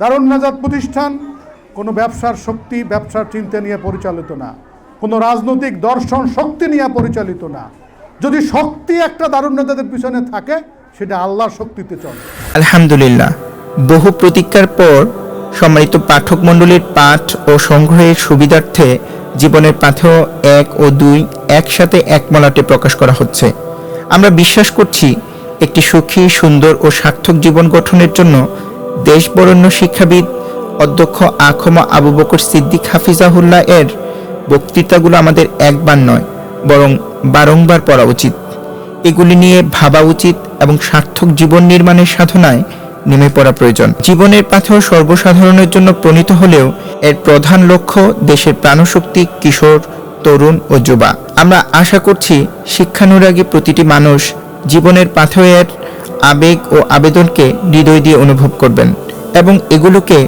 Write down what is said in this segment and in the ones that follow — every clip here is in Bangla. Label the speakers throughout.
Speaker 1: দারুণ নাজাদ প্রতিষ্ঠান, কোনো ব্যবসার শক্তি, ব্যবসার চিন্তা নিয়ে পরিচালিত না। কোনো রাজনৈতিক দর্শন শক্তি নিয়ে পরিচালিত না। যদি শক্তি একটা দারুণ পিছনে থাকে, সেটা আল্লাহর শক্তিতে চলে।
Speaker 2: আলহামদুলিল্লাহ। বহু প্রতীক্ষার পর সম্মানিত পাঠক মণ্ডলীর পাঠ ও সংগ্রহের সুবিধার্থে জীবনের পাথেয় এক ও দুই একসাথে এক মলাটে প্রকাশ করা হচ্ছে। আমরা বিশ্বাস করছি, একটি সুখী, সুন্দর ও সার্থক জীবন গঠনের জন্য দেশবরণ্য শিক্ষাবিদ অধ্যক্ষ আখমা আবু বকর সিদ্দিক হাফিজাহুল্লাহ এর বক্তৃতাগুলো আমাদের একবার নয়, বরং বারংবার পড়া উচিত। এগুলি নিয়ে ভাবা উচিত এবং সার্থক জীবন নির্মাণের সাধনায় নেমে পড়া প্রয়োজন। জীবনের পাথেও সর্বসাধারণের জন্য প্রণীত হলেও এর প্রধান লক্ষ্য দেশের প্রাণশক্তি, কিশোর, তরুণ ও যুবা। আমরা আশা করছি শিক্ষানুরাগী প্রতিটি মানুষ জীবনের পাথেয়ের আবেগ ও আবেদনকে হৃদয় দিয়ে অনুভব করবেন। এবং এগুলোকে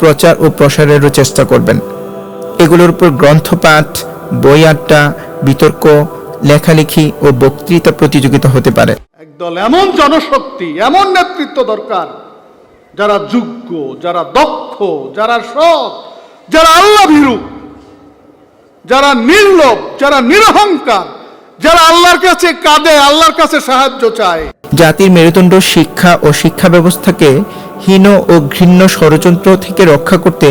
Speaker 2: প্রচার ও প্রসারেরও চেষ্টা করবেন। এগুলোর উপর গ্রন্থপাঠ, বই আড্ডা, বিতর্ক, লেখালেখি ও বক্তৃতা প্রতিযোগিতা হতে পারে।
Speaker 1: একদল এমন জনশক্তি, এমন নেতৃত্ব দরকার, যারা যোগ্য, যারা দক্ষ, যারা সৎ, যারা আল্লাহ ভীরু যারা নির্লোভ যারা নিরহংকার যারা আল্লাহর কাছে কাঁদে, আল্লাহর কাছে সাহায্য চায়।
Speaker 2: জাতির মেরুদণ্ড শিক্ষা ও শিক্ষা ব্যবস্থাকে হীন ও ঘৃণ্য ষড়যন্ত্র থেকে রক্ষা করতে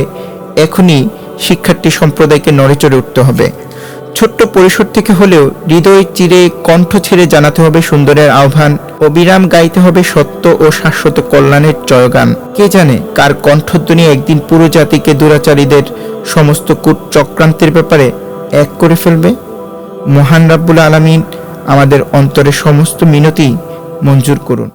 Speaker 2: এখনই শিক্ষার্থী সম্প্রদায়কে নড়েচড়ে উঠতে হবে। ছোট্ট পরিসর থেকে হলেও হৃদয় চিরে কণ্ঠ ছেড়ে জানাতে হবে সুন্দরের আহ্বান অবিরাম গাইতে হবে সত্য ও শাশ্বত কল্যাণের জয়গান। কে জানে কার কণ্ঠধ্বনি একদিন পুরো জাতিকে দুরাচারীদের সমস্ত কূট চক্রান্তের ব্যাপারে এক করে ফেলবে? মহান রাব্বুল আলমিন আমাদের অন্তরের সমস্ত মিনতি মঞ্জুর করুন।